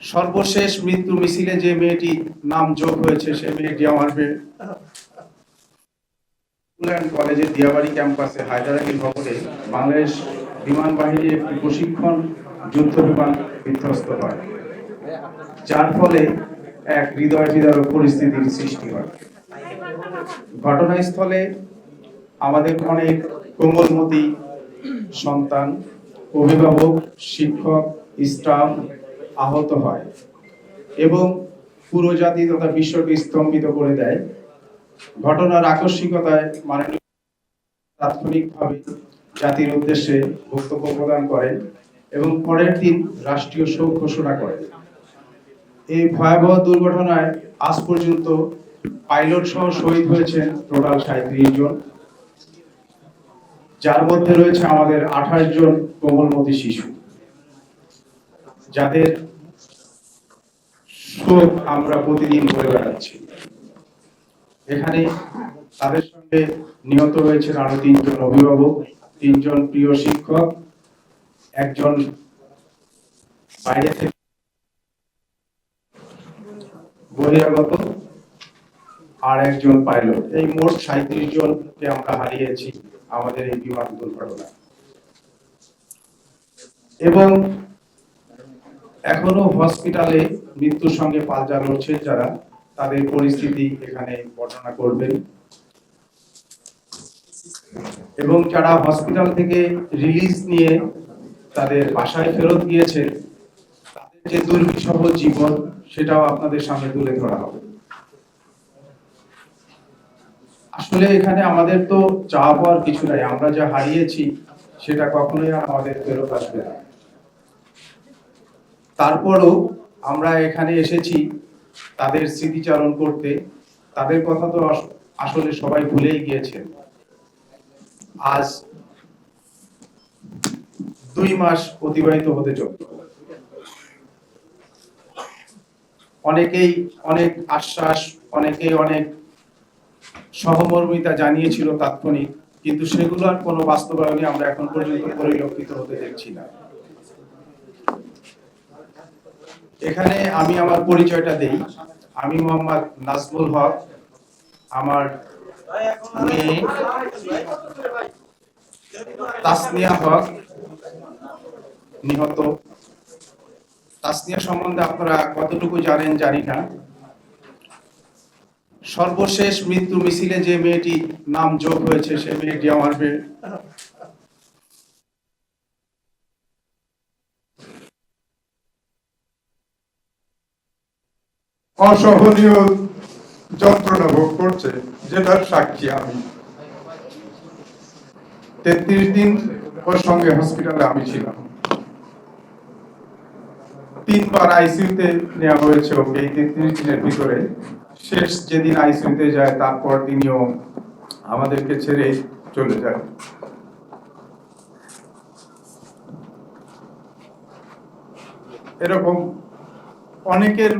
সর্বশেষ মৃত্যু মিছিলে যে মেয়েটি নাম যোগ হয়েছে সে মেয়েটি আমার মেয়ে। কলেজের দিয়াবাড়ি ক্যাম্পাসে হায়দ্রাবাদি ভবনে বাংলাদেশ বিমান বাহিনীর একটি প্রশিক্ষণ যুদ্ধ বিমান বিধ্বস্ত হয়, যার ফলে এক হৃদয় বিদারক পরিস্থিতির সৃষ্টি হয়। ঘটনাস্থলে আমাদের অনেক কোমলমতি সন্তান, অভিভাবক, শিক্ষক, স্টাফ আহত হয় এবং পুরো জাতি তথা বিশ্বকে স্তম্ভিত করে দেয়। ঘটনার আকস্মিকতায় মাননীয় তাৎক্ষণিকভাবে জাতির উদ্দেশ্যে বক্তব্য প্রদান করেন এবং পরের দিন রাষ্ট্রীয় শোক ঘোষণা করেন। এই ভয়াবহ দুর্ঘটনায় আজ পর্যন্ত পাইলট সহ শহীদ হয়েছেন টোটাল সাঁত্রিশ জন। যার মধ্যে রয়েছে আমাদের আঠাশ জন কোমলমতি শিশু। যাদের শোক আমরা প্রতিদিন করে বেড়াচ্ছি। এখানে তাদের সঙ্গে নিহত রয়েছেন আরও তিনজন অভিভাবক, তিনজন প্রিয় শিক্ষক, একজন বাইরে থেকে বহিরাগত আর একজন পাইলট। এই মোট সাঁত্রিশ জনকে আমরা হারিয়েছি আমাদের এই বিমান দুর্ঘটনা। এবং এখনও হসপিটালে মৃত্যুর সঙ্গে পাল্টা লড়ছে যারা, তাদের পরিস্থিতি এখানে বর্ণনা করবেন। এবং যারা হসপিটাল থেকে রিলিজ নিয়ে তাদের বাসায় ফেরত গিয়েছে তাদের যে দুর্বিষহ জীবন, সেটাও আপনাদের সামনে তুলে ধরা হবে। আসলে এখানে আমাদের তো চা পাওয়ার কিছু নাই, আমরা যা হারিয়েছি, সেটা কখনোই আমাদের ফেরত আসবে না। তারপরও আমরা এখানে এসেছি তাদের স্মৃতিচারণ করতে। তাদের কথা তো আসলে সবাই ভুলেই গিয়েছেন। আজ দুই মাস অতিবাহিত হতে চলল। অনেকেই অনেক আশ্বাস, অনেকেই অনেক সহমর্মিতা জানিয়েছিল তাৎক্ষণিক, কিন্তু সেগুলো আর কোনো বাস্তবায়নে আমরা এখন পর্যন্ত পরিলক্ষিত হতে দেখছি না। এখানে আমি আমার পরিচয়টা দেই। আমি মোহাম্মদ নাজমুল হক। আমার মেয়ে তাসনিয়া হক। নিহত। তাসনিয়া সম্বন্ধে আপনারা কতটুকু জানেন জানি না। সর্বশেষ মৃত্যু মিছিলে যে মেয়েটি নাম যোগ হয়েছে, সে মেয়েটি আমার অসহনীয় যন্ত্রণা ভোগ করছে, যেটার সাক্ষী আমি। তেত্রিশ দিন ওর সঙ্গে হসপিটালে আমি ছিলাম। তিনবার আইসিইউতে নেওয়া হয়েছে ওকে। এই তেত্রিশ দিনের ভিতরে শেষ যেদিন আইসিইউতে যায়, তারপর তিনিও আমাদেরকে ছেড়ে চলে যায়। এরকম অনেকের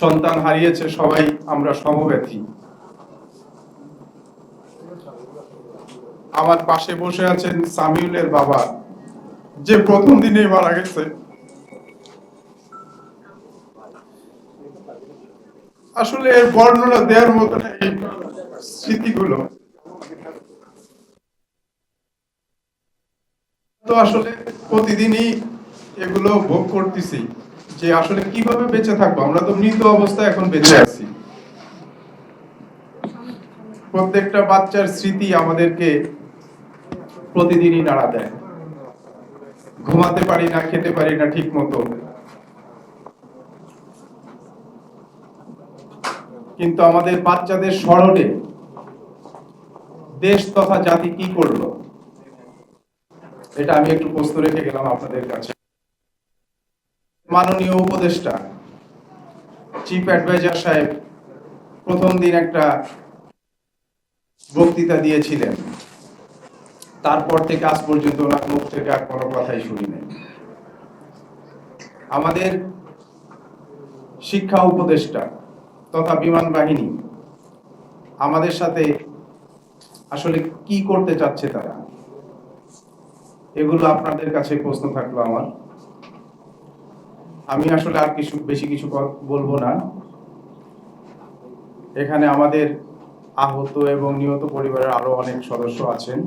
সন্তান হারিয়েছে, সবাই আমরা সমব্যথী। আমার পাশে বসে আছেন সামিউলের বাবা, যে প্রথম দিনেই মারা গেছে। আসলে এর বর্ণনা দেওয়ার মতো না এই স্মৃতিগুলো। তো আসলে প্রতিদিনই এগুলো ভোগ করতেছি। যে আসলে কীভাবে বেঁচে থাকব? আমরা তো মৃত অবস্থায় এখন বেঁচে আছি। প্রত্যেকটা বাচ্চার স্মৃতি আমাদেরকে প্রতিদিনই নাড়া দেয়। ঘুমাতে পারি না, খেতে পারি না ঠিক মতো কিন্তু আমাদের বাচ্চাদের স্মরণে দেশ তথা জাতি কি করল? এটা আমি একটু প্রশ্ন রেখে গেলাম আপনাদের কাছে। মাননীয় উপদেষ্টা চিফ অ্যাডভাইজার সাহেব প্রথম দিন একটা বক্তৃতা দিয়েছিলেন। তারপর থেকে আজ পর্যন্ত ওনার মুখ থেকে আর কোনো কথাই শুনি নাই। আমাদের শিক্ষা উপদেষ্টা তথা বিমান বাহিনী, আমাদের সাথে আসলে কি করতে চাচ্ছে তারা? এগুলো আপনাদের কাছে প্রশ্ন থাকল আমার। আমি আসলে আর কিছু, বেশি কিছু বলব না। এখানে আমাদের আহত এবং নিহত পরিবারের আরও অনেক সদস্য আছেন।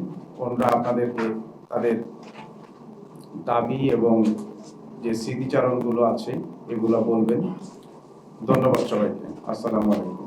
ওনারা আপনাদেরকে তাদের দাবি এবং যে স্মৃতিচারণগুলো আছে, এগুলো বলবেন। ধন্যবাদ সবাইকে। আসসালামু আলাইকুম।